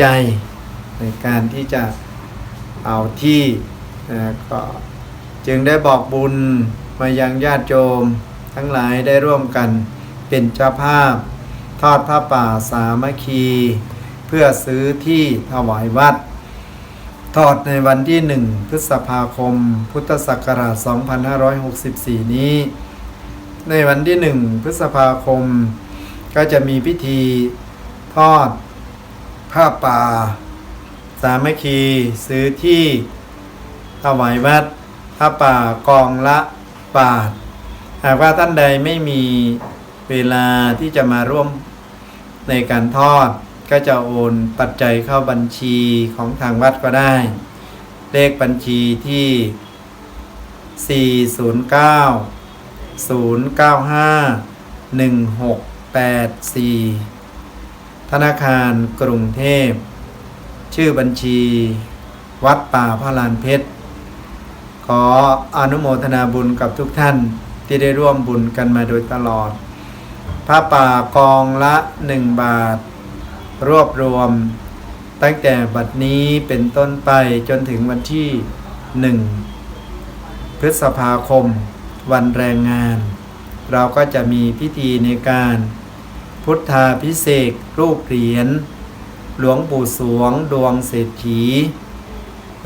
ใจในการที่จะเอาที่ก็จึงได้บอกบุญมายังญาติโยมทั้งหลายได้ร่วมกันเป็นเจ้าภาพ ทอดผ้าป่าสามัคคี เพื่อซื้อที่ถวายวัด ทอดในวันที่1พฤษภาคม พุทธศักราช 2564 นี้ ในวันที่1พฤษภาคม ก็จะมีพิธีทอด ผ้าป่า สามัคคีซื้อที่ถวายวัดผ้าป่ากองละบาทหากว่าท่านใดไม่มีเวลาที่จะมาร่วมในการทอด ก็จะโอนปัจจัยเข้าบัญชีของทางวัดก็ได้ เลขบัญชีที่ 409 095 1684 ธนาคารกรุงเทพ ชื่อบัญชี วัดป่าพระลานเพชร ขออนุโมทนาบุญกับทุกท่านที่ได้ร่วมบุญกันมาโดยตลอดพระป่ากองละหนึ่งบาท รวบรวม ตั้งแต่บัดนี้เป็นต้นไปจนถึงวันที่หนึ่งพฤษภาคม วันแรงงาน เราก็จะมีพิธีในการ พุทธาพิเศษรูปเหรียญ หลวงปู่สวงดวงเศรษฐี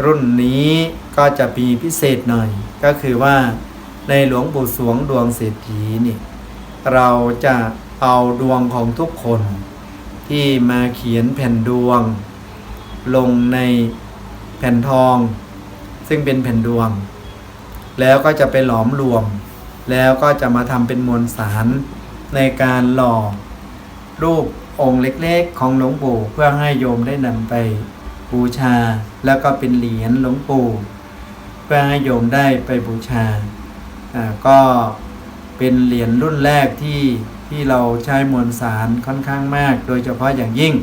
รุ่นนี้ก็จะมีพิเศษหน่อย ก็คือว่าในหลวงปู่สวงดวงเศรษฐีนี่เราจะเอาดวงของทุกคน ที่มาเขียนแผ่นดวง ลงในแผ่นทอง ซึ่งเป็นแผ่นดวง แล้วก็จะไปหลอมรวม แล้วก็จะมาทำเป็นมวลสารในการหล่อ รูปองค์เล็กๆ ของหลวงปู่เพื่อให้โยมได้นำไปบูชา แล้วก็เป็นเหรียญหลวงปู่เพื่อให้โยมได้ไปบูชาก็เป็นเหรียญรุ่นแรกที่ที่เราใช้มวลสารค่อนข้างมาก โดยเฉพาะอย่างยิ่ง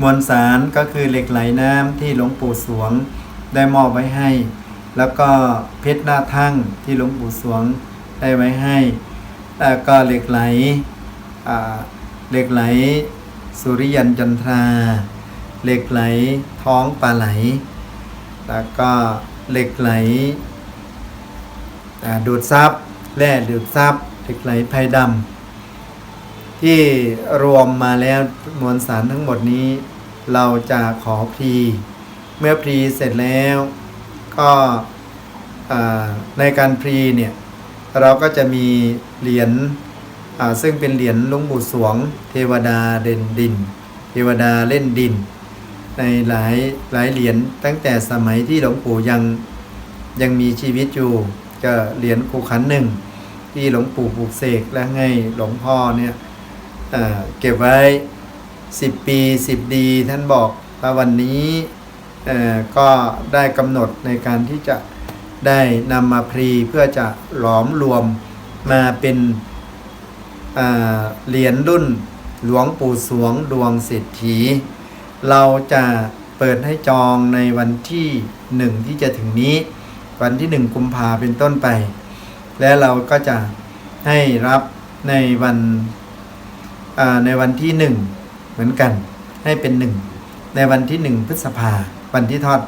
มวลสารก็คือเหล็กไหลน้ำที่หลวงปู่สวงได้มอบไว้ให้ แล้วก็เพชรหน้าทั่งที่หลวงปู่สวงได้ไว้ให้ แล้วก็เหล็กไหล เหล็กไหล สุริยันจันทรา เหล็กไหลท้องปลาไหล แล้วก็เหล็กไหลดูดซับแร่ดูดซับเหล็กไหลไพดำที่รวมมาแล้วมวลสารทั้งหมดนี้ เราจะขอพรีเมื่อพรีเสร็จแล้ว ก็ในการพรีเนี่ยเราก็จะมีเหรียญ ซึ่งเป็นเหรียญหลุงปู่สวง เทวดาเด่นดิน เทวดาเล่นดิน ในหลายหลายเหรียญตั้งแต่สมัยที่หลวงปู่ยังยังมีชีวิตอยู่ก็เหรียญคูขันหนึ่งที่หลวงปู่ปลูกเสกและให้หลวงพ่อเนี่ยเเก็บไว้ 10 ปี 10 ดีท่านบอกว่าวันนี้เออก็ได้กำหนดในการที่จะได้นำมาพรีเพื่อจะหลอมรวมมาเป็น เหรียญรุ่นหลวงปู่สวงดวงเศรษฐี เราจะเปิดให้จองในวันที่หนึ่งที่จะถึงนี้ วันที่หนึ่งกุมภาเป็นต้นไป และเราก็จะให้รับในวันในวันที่หนึ่งเหมือนกันให้เป็นหนึ่งในวันที่หนึ่งพฤษภา วันที่ทอด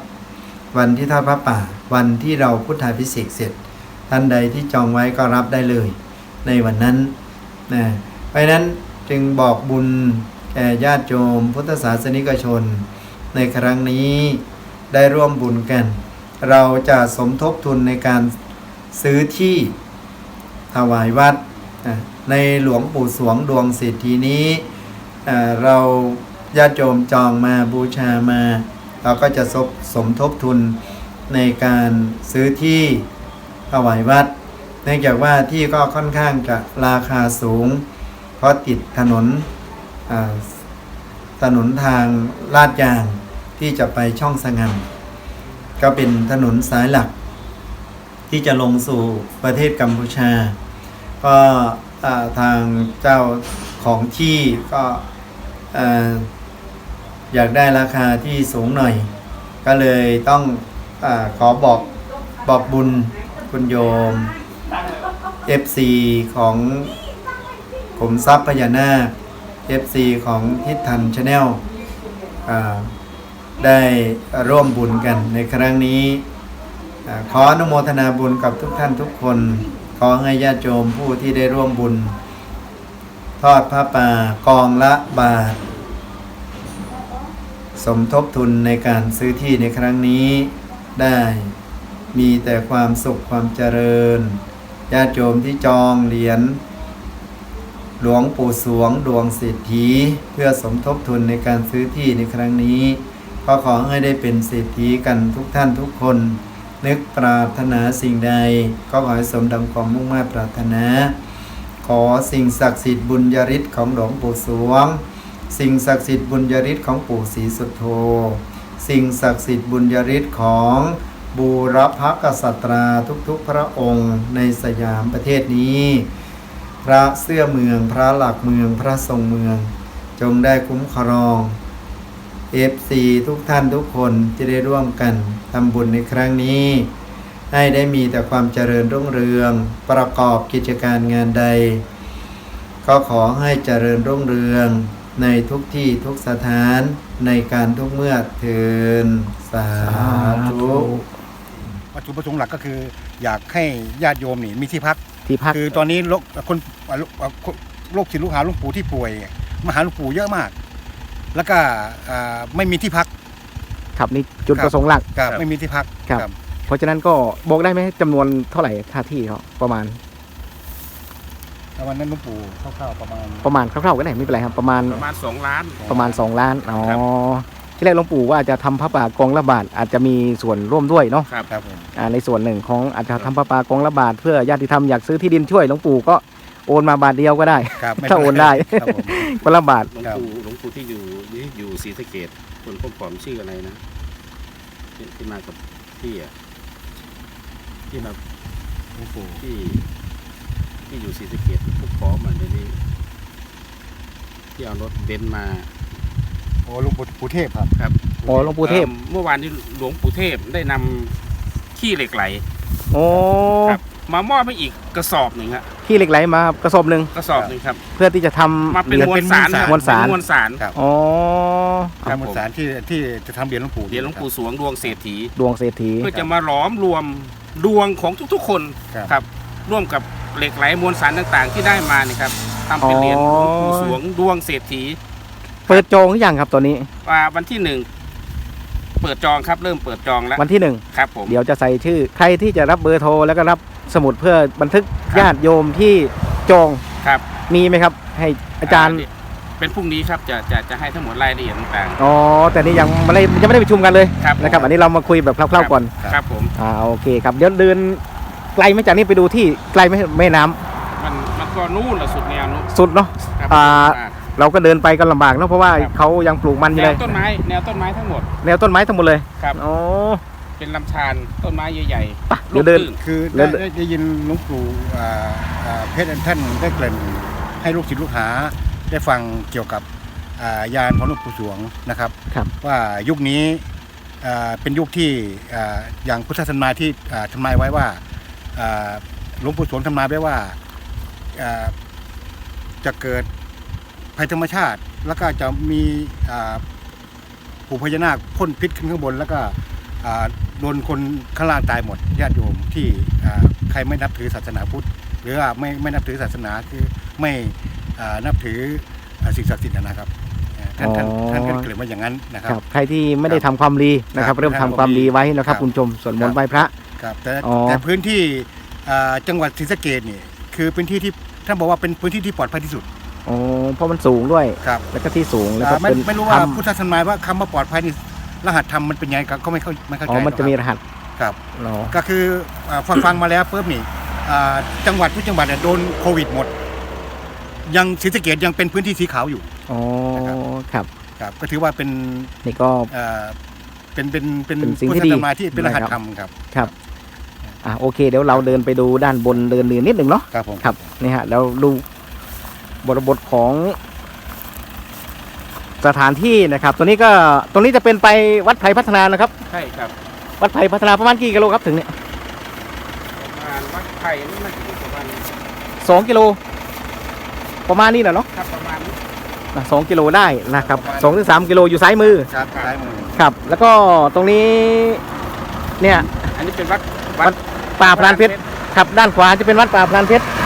วันที่ทอดพระป่า วันที่เราพุทธาพิเศษเสร็จ ท่านใดที่จองไว้ก็รับได้เลย ในวันนั้น นะเพราะนั้นจึงบอกบุญแก่ญาติโยมพุทธศาสนิกชน ในครั้งนี้ได้ร่วมบุญกัน เราจะสมทบทุนในการซื้อที่ถวายวัดอะในหลวงปู่สวงดวงเศรษฐีนี้เราญาติโยมจองมาบูชามา เราก็จะสมสมทบทุนในการซื้อที่ถวายวัด นื่องจากว่าที่ก็ค่อนข้างจะราคาสูง เพราะติดถนนถนนทางลาดยางที่จะไปช่องสงัมก็เป็นถนนสายหลัก ที่จะลงสู่ประเทศกัมพูชา ก็าทางเจ้าของที่ก็อ่าอยากได้ราคาที่สูงหน่อย ก็เลยต้องอขอบอกบอกบุญคุณโยม FC ของผมทรัพย์พญานาค FC ของทิศทันชาแนลได้ร่วมบุญกันในครั้งนี้ ขออนุโมทนาบุญกับทุกท่านทุกคน ขอให้ญาติโยมผู้ที่ได้ร่วมบุญ ทอดพระป่ากองละบาท สมทบทุนในการซื้อที่ในครั้งนี้ได้มีแต่ความสุขความเจริญ ญาติโยมที่จองเหรียญหลวงปู่สวงดวงเศรษฐีเพื่อสมทบทุนในการซื้อที่ในครั้งนี้ก็ขอให้ได้เป็นเศรษฐีกันทุกท่านทุกคน นึกปรารถนาสิ่งใด ก็ขอให้สมดังความมุ่งมั่นปรารถนา ขอสิ่งศักดิ์สิทธิ์บุญญาฤทธิ์ของหลวงปู่สวง สิ่งศักดิ์สิทธิ์บุญญาฤทธิ์ของปู่ศรีสุโธสิ่งศักดิ์สิทธิ์บุญญาฤทธิ์ของ บูรพกษัตราทุกๆพระองค์ในสยามประเทศนี้ พระเสื้อเมืองพระหลักเมืองพระทรงเมือง จงได้คุ้มครอง FC ทุกท่านทุกคนที่ได้ร่วมกันทำบุญในครั้งนี้ ให้ได้มีแต่ความเจริญรุ่งเรือง ประกอบกิจการงานใด ก็ขอให้เจริญรุ่งเรืองในทุกที่ทุกสถานในการทุกเมื่อเทินสาธุ วัตถุประสงค์หลักก็คือ อยากให้ญาติโยมนี่มีที่พัก ที่พัก คือตอนนี้โรคคนโรคศิลลูกหาหลวงปู่ที่ป่วยมาหาหลวงปู่เยอะมาก แล้วก็อ่าไม่มีที่พัก ครับนี่จุดครับ ประสงค์หลัก ครับไม่มีที่พักครับ เพราะฉะนั้นก็บอกได้ไหมจำนวนเท่าไหร่ค่าที่เขาประมาณแล้ววันนั้นหลวงปู่คร่าวๆประมาณประมาณคร่าวๆก็ได้ไม่เป็นไรครับ ประมาณประมาณสองล้าน ประมาณ 2 ล้านอ๋อครับ ที่แรกหลวงปู่ว่าจะทำพระป่ากองละบาทอาจจะมีส่วนร่วมด้วยเนาะครับครับผมอ่าในส่วนหนึ่งของอาจจะทำพระป่ากองละบาทเพื่อญาติธรรมอยากซื้อที่ดินช่วยหลวงปู่ก็โอนมาบาทเดียวก็ได้ ครับม่ถ้าโอนได้ ครับผม คนละบาทหลวงครับ ปู่หลวงปู่ที่อยู่ที่อยู่ศรีสะเกดคนพวกผอมชื่ออะไรนะที่ที่มากับพี่อะที่มาหลวงปู่ที่ ที่อยู่ศรีสะเกดพวกผอมอะเดี๋ยวนี้ที่เอารถเบนซ์มา โอ้หลวงปู่ปู่เทพครับ ครับอ๋อหลวงปู่เทพ อ่อเมื่อวานที่หลวงปู่เทพได้นำขี้เหล็กไหลโอ้ครับมามอบให้อีกกระสอบหนึ่งครับขี้เหล็กไหลมากระสอบหนึ่งกระสอบหนึ่งครับ เพื่อที่จะทำมาเป็นหรียญ มวลสารครับมวลสาร เป็นมวลสาร ครับ อ๋อครับมวลสารที่ที่จะทำเหรียญหลวงปู่เดี๋ยวหลวงปู่สวงดวงเศรษฐี ดวงเศรษฐี เพื่อจะมาหลอมรวมดวงของทุกๆคนครับครับ ร่วมกับเหล็กไหลมวลสารต่างๆ ที่ได้มานี่ครับทำเป็นเหรียญหลวงปู่สวงดวงเศรษฐี เปิดจองหรือยังครับตอนนี้อ่าวันที่หนึ่งเปิดจองครับ เริ่มเปิดจองแล้ววันที่หนึ่งครับผม เดี๋ยวจะใส่ชื่อ ใครที่จะรับเบอร์โทรแล้วก็รับสมุดเพื่อบันทึกครับญาติโยมที่จองครับ มีไหมครับ ให้อาจารย์เป็นพรุ่งนี้ครับจะจะจะให้ทั้งหมดรายละเอียดต่างอ๋อแต่นี่ยังไม่ได้ยังไม่ได้ประชุมกันเลยๆครับผมนะครับ อันนี้เรามาคุยแบบคร่าวๆก่อนครับผมอ่าโอเคครับเดี๋ยวเดินไกลไหมจากนี้ไปดูที่ไกลไหมแม่น้ำมันมันก็นู่นละสุดแนวนู้นสุดเนาะ ครับอ่า เราก็เดินไปกันลำบากเนาะเพราะว่าครับ เขายังปลูกมันอยู่แนเลวยต้นไม้ แนวต้นไม้ทั้งหมด แนวต้นไม้ทั้งหมดเลยครับอ๋อเป็นลำธารต้นไม้ใหญ่ไปๆเดี๋ยวเดินร่มรื่คือแล้ได้ว ได้ได้ยินหลวงปู่อ่าอ่าเพชรท่านได้เกริ่นให้ลูกศิษย์ลูกหาได้ฟังเกี่ยวกับอ่ายานของหลวงปู่สวงนะครับ ครับ ว่ายุคนี้อ่าเป็นยุคที่อ่าอย่างพุทธศาสนาที่อ่าทำนายไว้ว่าอ่าหลวงปู่สวงทำนายไว้ว่าอ่าจะเกิด ภัยธรรมชาติ แล้วก็จะมีอ่าปู่พญานาคพ่นพิษขึ้นข้างบน แล้วก็อ่าโดนคนข้างล่างตายหมดญาติโยมที่อ่าใครไม่นับถือศาสนาพุทธ หรือว่าไม่ไม่นับถือศาสนาคือไม่อ่านับถืออ่าสิ่งศักดิ์สิทธิ์นะครับอ่าท่านท่านอ๋อท่านก็เกริดมาอย่างนั้นนะคครับรับ ใครที่ไม่ได้ครัทำบความดีนะครับครับเริ่มทำความดีไว้นะครับครับคุณผู้ชมสวดมนครัต์บไหว้พระครับแต่อ๋อแต่พื้นที่อ่าจังหวัดศรีสะเกดนี่คือพื้นที่ที่ท่านบอกว่าเป็นพื้นที่ที่ปลอดภัยที่สุด อ๋อเพราะมันสูงด้วย ครับแล้วก็ที่สูงแล้วก็อ่าไม่เป็นไม่รู้ว่าถ้ำพุทธศาสนาว่าคำว่าปลอดภัยนี่รหัสธรรมมันเป็นยังไงก็ไม่เข้าไม่เข้าใจอ๋อมันจะมีรหัสครับเนาะก็คืออ่าฟังฟังมาแล้วปุ๊บนี่อ่าจังหวัดทุกจังหวัดเนี่ยโดนโควิดหมด ยังศรีสะเกดยังเป็นพื้นที่สีขาวอยู่ อ๋อนะครับ ครับ ครับ ก็ถือว่าเป็นนี่ก็ เอ่อเป็นเป็นเป็นเป็นสิ่งพุทที่ธดีศาสนาที่เป็นรหัสนะครับ ธรรมครับครับอะโอเค เดี๋ยวเราเดินไปดูด้านบนเดินเรือนิดหนึ่งเนาะครับผม ครับนี่ฮะแล้วดู บทบทของสถานที่นะครับ ตัวนี้ก็ตรงนี้จะเป็นไปวัดไผ่พัฒนานะครับ ใช่ครับวัดไผ่พัฒนาประมาณกี่กิโลครับถึงเนี่ยประมาณวัดไผ่นี่มันอยู่ประมาณสองกิโล ประมาณนี้แหละเนาะครับประมาณนี้อสองกิโลได้นะครับสองถึงสามกิโลอยู่ซ้ายมือครับซ้ายมือ ครับ แล้วก็ตรงนี้ เนี่ยอันนี้เป็นวัดวัดป่าพลานเพชรครับด้านขวาจะเป็นวัดป่าพลานเพชรครับ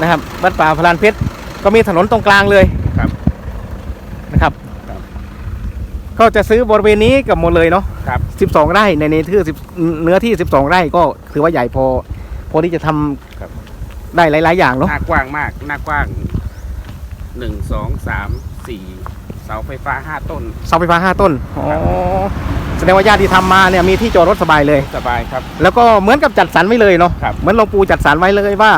นะครับ วัดป่าพลานเพชรก็มีถนนตรงกลางเลยครับ นะครับ ครับ ก็จะซื้อบริเวณนี้กับหมดเลยเนาะครับ12ไร่ในเนื้อที่10เนื้อที่12ไร่ก็ถือว่าใหญ่พอ พอที่จะทำครับ ได้หลาย ๆ อย่างเนาะหน้ากว้างมากหน้ากว้างหนึ่งสองสามสี่เสาไฟฟ้าห้าต้น เสาไฟฟ้า5ต้นอ๋อครับแสดงว่าญาติที่ทำมาเนี่ยมีที่จอดรถสบายเลย สบายครับ แล้วก็เหมือนกับจัดสรรไว้เลยเนาะครับ เหมือนหลวงปู่จัดสรรไว้เลยว่า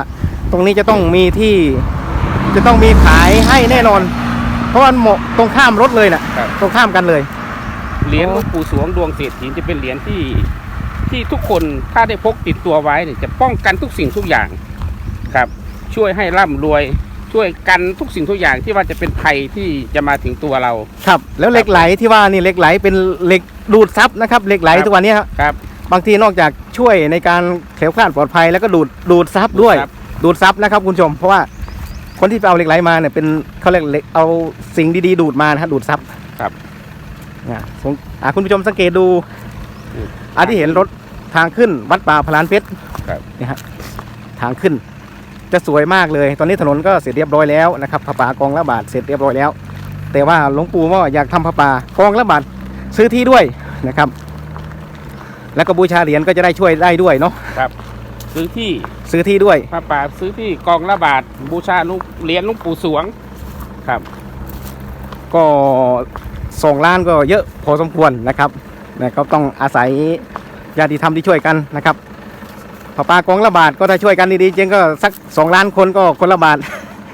ตรงนี้จะต้องมีที่จะต้องมีขายให้แน่นอน เพราะว่าเหมาะตรงข้ามรถเลยน่ะครับ ตรงข้ามกันเลย เหรียญหลวงปู่สวงดวงเศรษฐีจะเป็นเหรียญที่ที่ทุกคนถ้าได้พกติดตัวไว้เนี่ยจะป้องกันทุกสิ่งทุกอย่างครับ ช่วยให้ร่ำรวย ช่วยกันทุกสิ่งทุกอย่างที่ว่าจะเป็นภัยที่จะมาถึงตัวเรา ครับ แล้วเหล็กไหลที่ว่านี่เหล็กไหลเป็นเหล็กดูดซับนะครับเหล็กไหลครับ ทุกวันนี้ครับ ครับบางทีนอกจากช่วยในการแคล้วคลาดปลอดภัยแล้วก็ดูดดูดซับด้วย ครับ ดูดซับนะครับคุณผู้ชม เพราะว่าคนที่ไปเอาเหล็กไหลมาเนี่ยเป็นเขาเรียกเหล็กเอาสิ่งดีๆดูดมานะครับดูดซับครับอะสงอะคุณผู้ชมสังเกตดูอืมอันที่เห็นรถทางขึ้นวัดป่าพลานเพชรครับ นี่ฮะทางขึ้น จะสวยมากเลย ตอนนี้ถนนก็เสร็จเรียบร้อยแล้วนะครับพระป่ากองละบาทเสร็จเรียบร้อยแล้ว แต่ว่าหลวงปู่ว่าอยากทำพระป่ากองละบาทซื้อที่ด้วยนะครับ แล้วก็บูชาเหรียญก็จะได้ช่วยได้ด้วยเนาะ ซื้อที่ซื้อที่ด้วยพระป่าซื้อที่กองละบาทบูชาลุงเหรียญหลุงปู่สวงครับ ก็สองล้านก็เยอะพอสมควรนะครับนะก็ต้องอาศัยญาติธรรมที่ช่วยกันนะครับพระป่ากองละบาทก็ถ้าช่วยกันดีๆจริงก็สักสองล้านคนก็คนละบาท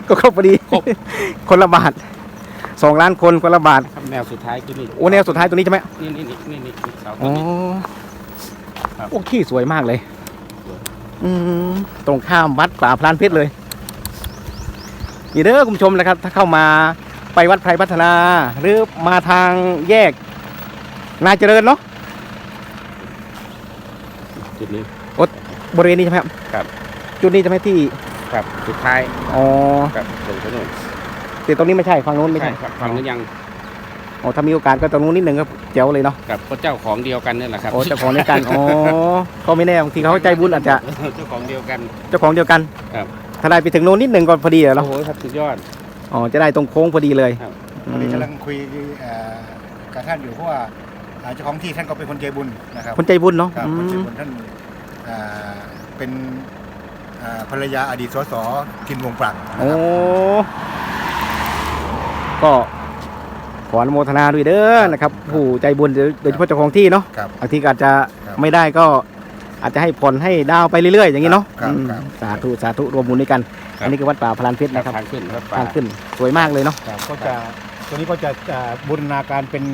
ก็ครบพอดีครบคนละบาทสองล้านคนคนละบาทครับแนวสุดท้ายคือนี่โอ้แนวสุดท้ายตัวนี้ใช่ไหมนี่นี่นี่นี่นี่เสาตัอ๋วอนี้ครับโอ้ขี้สวยมากเลยสวย อืมตรงข้ามวัดป่าพลานเพชรเลย นี่เด้อคุณผู้ชมนะครับ ถ้าเข้ามาไปวัดไพรพัฒนา หรือมาทางแยกนาเจริญเนาะจุดนี้บริเวณนี้ใช่ไหมครับครับ จุดนี้ใช่ไหมที่ครับสุดท้ายอ๋อครับตรงถนนแต่ตรงนี้ไม่ใช่ฝั่งโน้นไม่ใช่ใช่ครับฟังหรือยัง อ๋อถ้ามีโอกาสก็ตรงนู้นนิดหนึ่งก็เจ๋วเลยเนาะกับก็เจ้าของเดียวกันนี่แหละครับโอ้เจ้าของเดียวกันอ๋อก็ไม่แน่บางทีเขาใจบุญอาจจะเจ้าของเดียวกัน เจ้าของเดียวกันครับถ้าได้ไปถึงโน้นนิดหนึ่งก็พอดีเหรอโอ้โหครับสุดยอดอ๋อจะได้ตรงโค้งพอดีเลยครับอืตอนนี้มกำลังคุยเอ่อกับท่านอยู่เพราะว่าอ่าเจ้าของที่ท่านก็เป็นคนใจบุญนะครับคนใจบุญเนาะครับอืคนใจมบุญท่านอ่าเป็นอ่าภรรยาอดีตสสทินวงปรังนะโอ้ครับก็ ขออนุโมทนาด้วยเด้อนะครับผู้ใจบุญโดยเฉพาะเจ้าของที่เนาะครับบางทีก็อาจจะครับไม่ได้ก็อาจจะให้ผ่อนให้ดาวไปเรื่อยๆ อย่างนี้เนาะครับอืมครับ สาธุสาธุรวมบุญด้วยกัน ครับ อันนี้คือวัดป่าพลานเพชรนะครับทางขึ้นครับป่าทางขึ้นสวยมากเลยเนาะครับก็จะตัวนี้ก็จะอ่าบูรณาการเป็น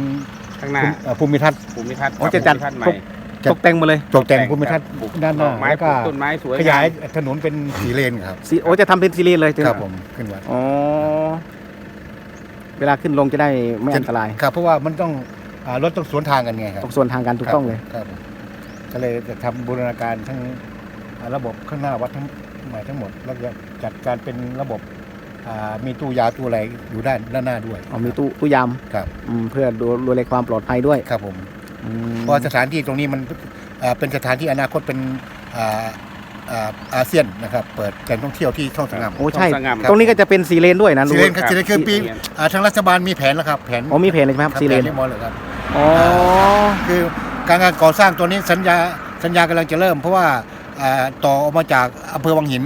ข้างหน้าภูมิเอ่อภูมิทัศน์ ภูมิทัศน์โอ้จะจัด ภูมิทัศน์ใหม่ตกแต่งมาเลยตกแต่งภูมิทัศน์ปลูกด้านหน้าดอกไม้แล้วปก็ลูกต้นไม้สวยขยายงมถนนเป็นสีเลนครับ สีโอ้จะทำเป็นซีรีส์เลยครับผมขึ้นมาอ๋อ เวลาขึ้นลงจะได้ไม่อันตรายครับเพราะว่ามันต้องอ่ารถต้องสวนทางกันไงครับตรงส่วนทางกันถูกต้องเลยครับผมก็เลยจะทำบูรณาการทั้งอ่าระบบข้างหน้าวัดทั้งใหม่ทั้งหมด แล้วก็จัดการเป็นระบบอ่ามีตู้ยาตู้อะไรอยู่ด้านด้านหน้าด้วย เอามีตู้ตู้ยามครับ อืมเพื่อดูดูแลความปลอดภัยด้วยครับผม อืมเพราะสถานที่ตรงนี้มันอ่าเป็นสถานที่อนาคตเป็นอ่า อ่าอาเซียนนะครับเปิดการท่องเที่ยวที่ช่องสงาม โอ้ใช่ช่องสง่ำ ตรงนี้ก็จะเป็นสีเลนด้วยนะสีเลนรู้ครับสีเลนคือปีอ่าทางรัฐบาลมีแผนแล้วครับแผนอ๋อมีเพจเลยใช่ไหมครับครับสีเลน แผเรียบร้อยเลยครับ อ๋อ คือการงานก่อสร้างตัวนี้สัญญาสัญญากำลังจะเริ่ม เพราะว่าอ่าต่อออกมาจากอำเภอวังหิน